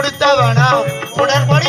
கொடுத்தவனா உடற்பட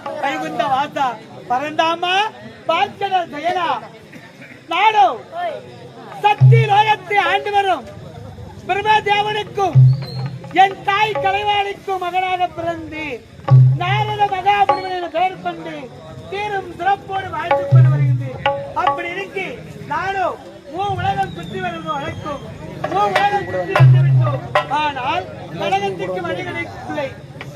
கோவிந்தா வைகுந்த வாசா பரந்தாமா பார்க்கட ஜெயனா நாடு சக்தி லோகத்தை ஆண்டு வரும் பிரம்மதேவனுக்கும் என் தாய் கலைவாணிக்கும் மகனாக பிறந்து நாரத மகாபுரிவனின் பெயர் கொண்டு தீரும் சிறப்போடு வாழ்த்துக் கொண்டு வருகின்றேன் அப்படி இருக்கு நானும் மூ உலகம் சுற்றி வருவதும் அழைக்கும் மூ உலகம் சுற்றி வந்துவிட்டோம் ஆனால் கழகத்துக்கு வழிகளை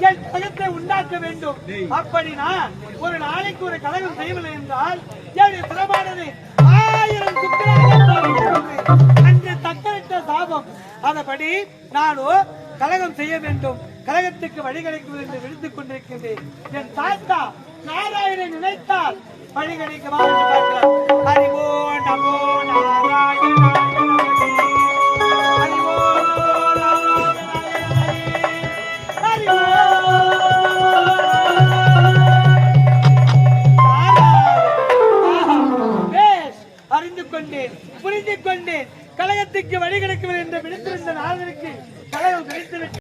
என் கழகத்தை உண்டாக்க வேண்டும். அப்படி நான் ஒரு நாளைக்கு ஒரு கழகம் செய்யவில்லை என்றால் என்னுடைய பிரமானது ஆயிரம் சுக்கராக. அன்று தத்தளித்த சாபம். அதபடி நானும் கழகம் செய்ய வேண்டும். கழகத்துக்கு வழிகளைக்கும் என்று விழுத்துக் கொண்டிருக்கின்றேன். என் தாத்தா நாராயணன் நினைத்தால் வழிகளைக்குமா என்று பார்க்கலாம் அறிந்து கொண்டு கழகத்துக்கு வழிகிடக்கவில்லை என்று விடுத்திருந்த நாள்களுக்கு கழகம் கிடைத்திருக்கிறது.